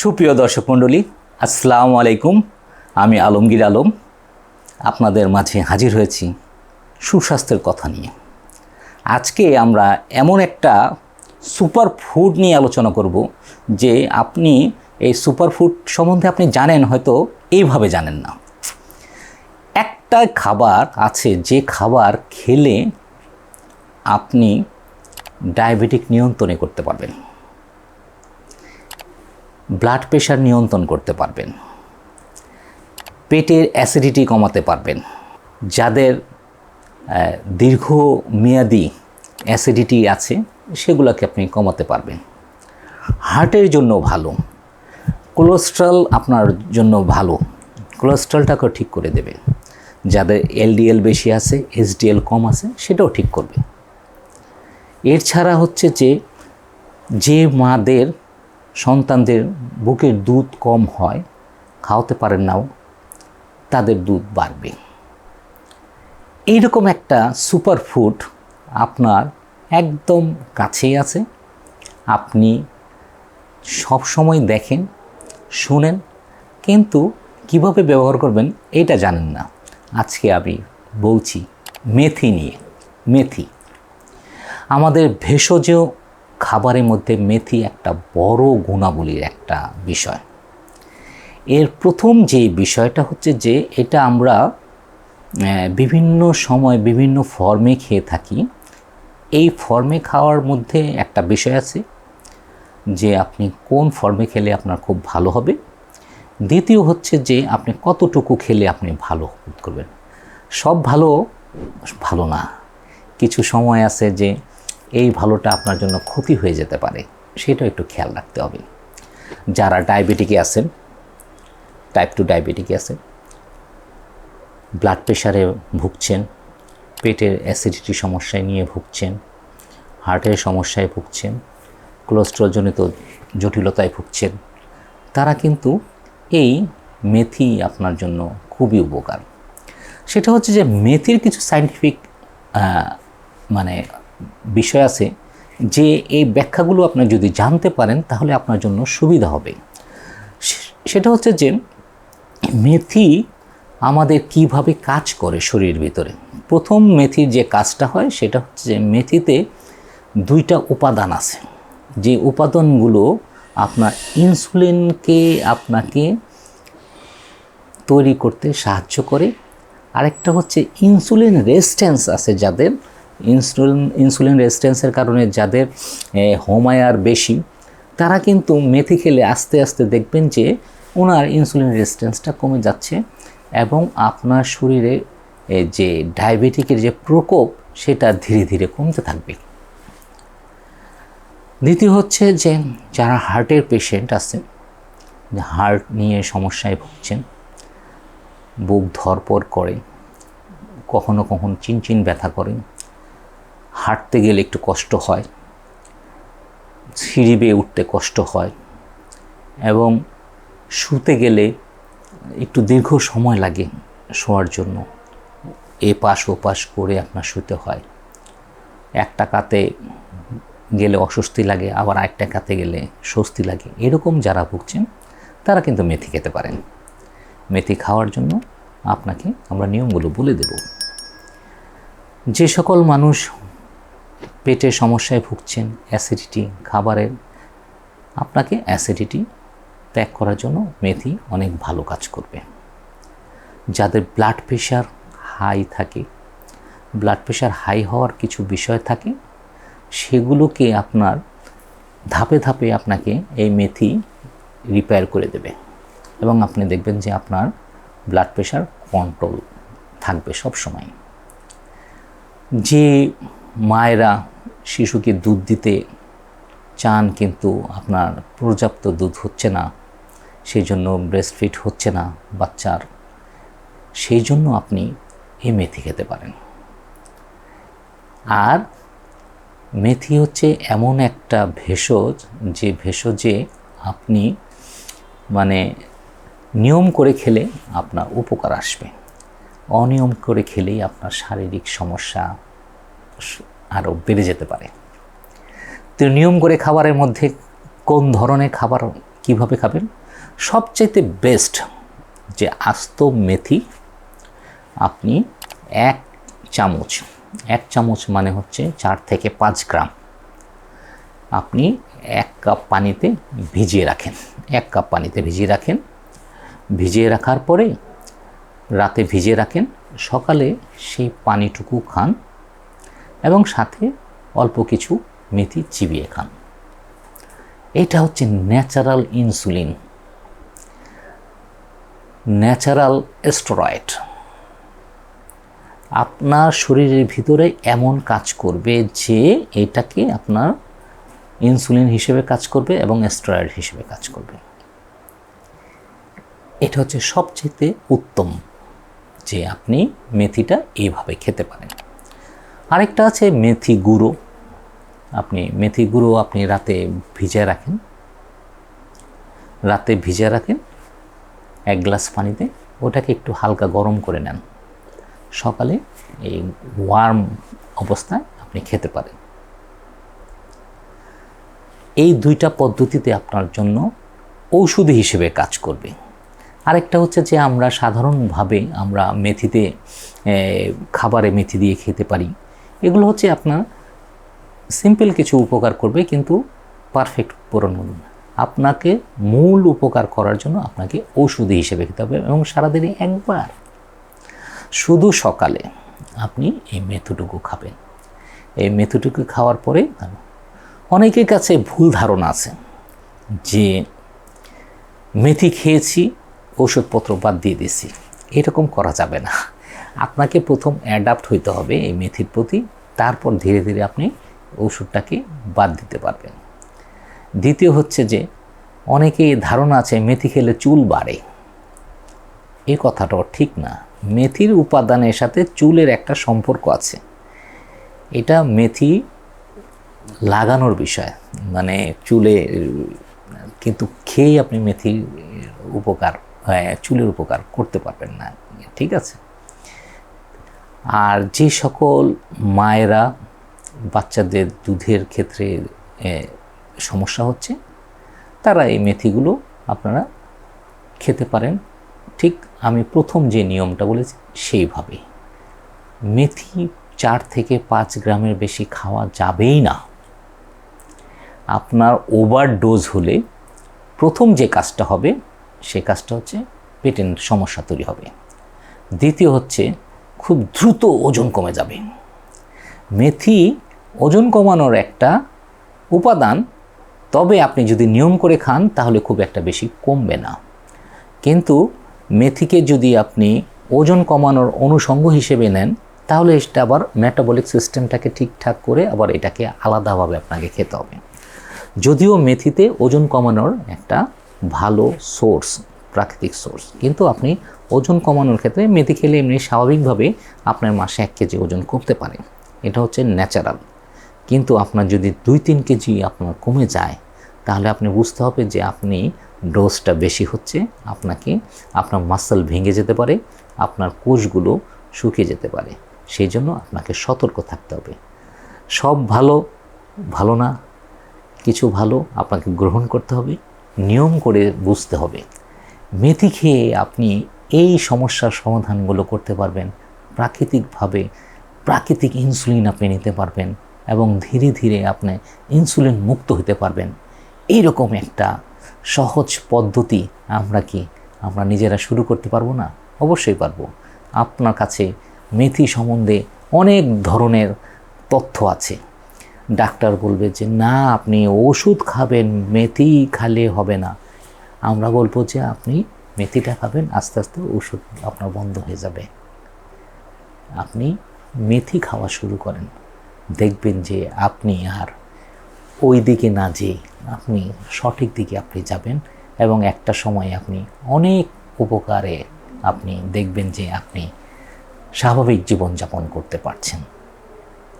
সুপ্রিয় দর্শক মণ্ডলী, আসসালামু আলাইকুম। আমি আলমগীর আলম। আপনাদের মাঝে হাজির হয়েছি সুস্বাস্থ্যের কথা নিয়ে। আজকে আমরা এমন একটা সুপার ফুড নিয়ে আলোচনা করব যে আপনি এই সুপার ফুড সম্বন্ধে আপনি জানেন, হয়তো এইভাবে জানেন না। একটা খাবার আছে, যে খাবার খেলে আপনি ডায়াবেটিক নিয়ন্ত্রণে করতে পারবেন। ব্লাড প্রেশার নিয়ন্ত্রণ করতে পারবেন। পেটের অ্যাসিডিটি কমাতে পারবেন। যাদের দীর্ঘমেয়াদী অ্যাসিডিটি আছে, সেগুলোকে আপনি কমাতে পারবেন। হার্টের জন্য ভালো। কোলেস্ট্রল আপনার জন্য ভালো। কোলেস্ট্রলটাকে ঠিক করে দেবে। যাদের এলডিএল বেশি আছে এসডিএল কম আছে, সেটাও ঠিক করবে। এর ছাড়া হচ্ছে যে যে মাদের সন্তানদের বুকের দুধ কম হয়, খাওয়াতে পারেন নাও, তাদের দুধ বাড়বে। এইরকম একটা সুপার ফুড আপনার একদম কাছেই আছে। আপনি সব সময় দেখেন, শুনেন, কিন্তু কীভাবে ব্যবহার করবেন এটা জানেন না। আজকে আমি বলছি মেথি নিয়ে, মেথি। আমাদের ভেষজ খাবারের মধ্যে মেথি একটা বড় গুণাবলীর একটা বিষয়। এর প্রথম যে বিষয়টা হচ্ছে যে, এটা আমরা বিভিন্ন সময় বিভিন্ন ফর্মে খেয়ে থাকি। এই ফর্মে খাওয়ার মধ্যে একটা বিষয় আছে যে, আপনি কোন ফর্মে খেলে আপনার খুব ভালো হবে। দ্বিতীয় হচ্ছে যে, আপনি কতটুকু খেলে আপনি ভালো করবেন। সব ভালো ভালো না। কিছু সময় আছে যে এই ভালোটা আপনার জন্য ক্ষতি হয়ে যেতে পারে সেটা একটু খেয়াল রাখতে হবে। যারা ডায়াবেটিকে আছেন টাইপ টু ডায়াবেটিকে আছেন ব্লাড প্রেশারে ভুগছেন, পেটের অ্যাসিডিটি সমস্যায় নিয়ে ভুগছেন হার্টের সমস্যায় ভুগছেন কোলেস্ট্রলজনিত জটিলতায় ভুগছেন, তারা কিন্তু এই মেথি আপনার জন্য খুবই উপকার। সেটা হচ্ছে যে মেথির কিছু সাইন্টিফিক মানে বিষয় আছে যে এই ব্যাখ্যাগুলো আপনি যদি জানতে পারেন, তাহলে আপনার জন্য সুবিধা হবে। সেটা হচ্ছে যে মেথি আমাদের কীভাবে কাজ করে শরীরের ভিতরে। প্রথম মেথির যে কাজটা হয়, সেটা হচ্ছে যে মেথিতে দুইটা উপাদান আছে। যে উপাদানগুলো আপনার ইনসুলিনকে আপনাকে তৈরি করতে সাহায্য করে। আরেকটা হচ্ছে ইনসুলিন রেজিস্ট্যান্স আছে যাদের ইনসুলিন ইনসুলিন রেজিস্ট্যান্সের কারণে যাদের হোমায়ার বেশি, তারা কিন্তু মেথি খেলে আস্তে আস্তে দেখবেন যে ওনার ইনসুলিন রেজিস্ট্যান্সটা কমে যাচ্ছে এবং আপনার শরীরে যে ডায়াবেটিকের যে প্রকোপ সেটা ধীরে ধীরে কমতে থাকবে। দ্বিতীয় হচ্ছে যে যারা হার্টের পেশেন্ট আছে হার্ট নিয়ে সমস্যায় ভুগছেন, বুক ধরপর করে, কখনো কখনো চিনচিন ব্যথা করে হাঁটতে গেলে একটু কষ্ট হয় সিঁড়ি বেয়ে উঠতে কষ্ট হয় এবং শুতে গেলে একটু দীর্ঘ সময় লাগে শোয়ার জন্য। এ পাশ ও পাশ করে আপনার শুতে হয়। একটা কাতে গেলে অস্বস্তি লাগে, আবার আরেকটা কাতে গেলে স্বস্তি লাগে। এরকম যারা ভুগছেন, তারা কিন্তু মেথি খেতে পারেন। মেথি খাওয়ার জন্য আপনাকে আমরা নিয়মগুলো বলে দেব। যে সকল মানুষ পেটের সমস্যায় ভুগছেন অ্যাসিডিটি খাবারের আপনাকে অ্যাসিডিটি ত্যাগ করার জন্য মেথি অনেক ভালো কাজ করবে। যাদের ব্লাড প্রেশার হাই থাকে ব্লাড প্রেশার হাই হওয়ার কিছু বিষয় থাকে, সেগুলোকে আপনার ধাপে ধাপে আপনাকে এই মেথি রিপেয়ার করে দেবে এবং আপনি দেখবেন যে আপনার ব্লাড প্রেশার কন্ট্রোল থাকবে সব সময় যে মায়েরা শিশুকে দুধ দিতে চান কিন্তু আপনার পর্যাপ্ত দুধ হচ্ছে না সেই জন্য ব্রেস্ট ফিট হচ্ছে না বাচ্চার। সেই জন্য আপনি এই মেথি খেতে পারেন। আর মেথি হচ্ছে এমন একটা ভেষজ, যে ভেষজে আপনি মানে নিয়ম করে খেলে আপনার উপকার আসবে। অনিয়ম করে খেলেই আপনার শারীরিক সমস্যা আরও বেড়ে যেতে পারে। তো নিয়ম করে খাবারের মধ্যে কোন ধরনের খাবার কীভাবে খাবেন? সবচাইতে বেস্ট যে আস্ত মেথি, আপনি এক চামচ এক চামচ মানে হচ্ছে চার থেকে পাঁচ গ্রাম, আপনি এক কাপ পানিতে ভিজিয়ে রাখেন। এক কাপ পানিতে ভিজিয়ে রাখেন। ভিজিয়ে রাখার পরে রাতে ভিজিয়ে রাখেন। সকালে সেই পানিটুকু খান। এবং সাথে অল্প কিছু মেথি চিবিয়ে খান। এটা হচ্ছে ন্যাচারাল ইনসুলিন। ন্যাচারাল স্টেরয়েড আপনার শরীরের ভিতরে এমন কাজ করবে যে এটাকে আপনার ইনসুলিন হিসেবে কাজ করবে এবং স্টেরয়েড হিসেবে কাজ করবে। এটা হচ্ছে সবচেয়ে উত্তম যে আপনি মেথিটা এইভাবে খেতে পারেন। আরেকটা আছে মেথি গুঁড়ো। আপনি মেথি গুঁড়ো আপনি রাতে ভিজে রাখেন। রাতে ভিজে রাখেন, এক গ্লাস পানিতে, ওটাকে একটু হালকা গরম করে নেন। সকালে এই ওয়ার্ম অবস্থায় আপনি খেতে পারেন। এই দুইটা পদ্ধতিতে আপনার জন্য ঔষধি হিসেবে কাজ করবে। আরেকটা হচ্ছে যে আমরা সাধারণভাবে আমরা মেথিতে খাবারে মেথি দিয়ে খেতে পারি। এগুলো হচ্ছে আপনার সিম্পল কিছু উপকার করবে কিন্তু পারফেক্ট পূরণ করবে না। আপনাকে মূল উপকার করার জন্য আপনাকে ঔষধি হিসেবে খেতে হবে এবং সারাদিনে একবার। শুধু সকালে আপনি এই মেথুটুকু খাবেন। এই মেথুটুকু খাওয়ার পরে অনেকের কাছে ভুল ধারণা আছে যে মেথি খেয়েছি ওষুধপত্র বাদ দিয়ে দিছি এরকম করা যাবে না। আপনাকে প্রথম অ্যাডাপ্ট হইতে হবে এই মেথির প্রতি, তারপর ধীরে ধীরে আপনি ওষুধটাকে বাদ দিতে পারবেন। দ্বিতীয় হচ্ছে যে, অনেকেই ধারণা আছে মেথি খেলে চুল বাড়ে। এই কথাটাও ঠিক না। মেথির উপাদানের সাথে চুলের একটা সম্পর্ক আছে। এটা মেথি লাগানোর বিষয়। মানে চুলে, কিন্তু খেয়েই আপনি মেথির উপকার চুলের উপকার করতে পারবেন না। ঠিক আছে? আর যে সকল মায়েরা বাচ্চাদের দুধের ক্ষেত্রে সমস্যা হচ্ছে, তারা এই মেথিগুলো আপনারা খেতে পারেন। ঠিক আমি প্রথম যে নিয়মটা বলেছি সেইভাবে মেথি চার থেকে পাঁচ গ্রামের বেশি খাওয়া যাবেই না। আপনার ওভার ডোজ হলে প্রথম যে কাজটা হবে, সে কাজটা হচ্ছে পেটের সমস্যা তৈরি হবে। দ্বিতীয় হচ্ছে খুব দ্রুত ওজন কমে যাবে। মেথি ওজন কমানোর একটা উপাদান, তবে আপনি যদি নিয়ম করে খান, তাহলে খুব একটা বেশি কমবে না। কিন্তু মেথিকে যদি আপনি ওজন কমানোর অনুষঙ্গ হিসেবে নেন, তাহলে এটা আবার মেটাবলিক সিস্টেমটাকে ঠিকঠাক করে আবার এটাকে আলাদাভাবে আপনাকে খেতে হবে। যদিও মেথিতে ওজন কমানোর একটা ভালো সোর্স প্রাকৃতিক সোর্স কিন্তু আপনি ওজন কমানোর ক্ষেত্রে মেথি খেলে এমনি স্বাভাবিকভাবে আপনার মাসে এক কেজি ওজন কমতে পারে। এটা হচ্ছে ন্যাচারাল কিন্তু আপনার যদি দুই তিন কেজি আপনার কমে যায়, তাহলে আপনি বুঝতে হবে যে আপনি ডোজটা বেশি হচ্ছে, আপনাকে আপনার মাসেল ভেঙে যেতে পারে, আপনার কোষগুলো শুকিয়ে যেতে পারে। সেই জন্য আপনাকে সতর্ক থাকতে হবে। সব ভালো ভালো না, কিছু ভালো আপনাকে গ্রহণ করতে হবে, নিয়ম করে বুঝতে হবে। মেথি খেয়ে আপনি এই সমস্যার সমাধানগুলো করতে পারবেন। প্রাকৃতিকভাবে প্রাকৃতিক ইনসুলিন আপনি নিতে পারবেন এবং ধীরে ধীরে আপনি ইনসুলিন মুক্ত হতে পারবেন। এইরকম একটা সহজ পদ্ধতি আমরা কি আমরা নিজেরা শুরু করতে পারব না? অবশ্যই পারব। আপনার কাছে মেথি সম্বন্ধে অনেক ধরনের তথ্য আছে। ডাক্তার বলবে যে, না, আপনি ওষুধ খাবেন, মেথি খালে হবে না। আমরা বলব যে আপনি মেথিটা খাবেন, আস্তে আস্তে ওষুধ আপনার বন্ধ হয়ে যাবে। আপনি মেথি খাওয়া শুরু করেন। দেখবেন যে আপনি আর ওই দিকে না যেয়ে আপনি সঠিক দিকে আপনি যাবেন এবং একটা সময় আপনি অনেক উপকারে আপনি দেখবেন যে আপনি স্বাভাবিক জীবনযাপন করতে পারছেন।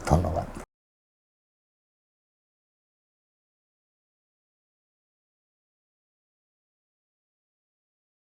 ধন্যবাদ।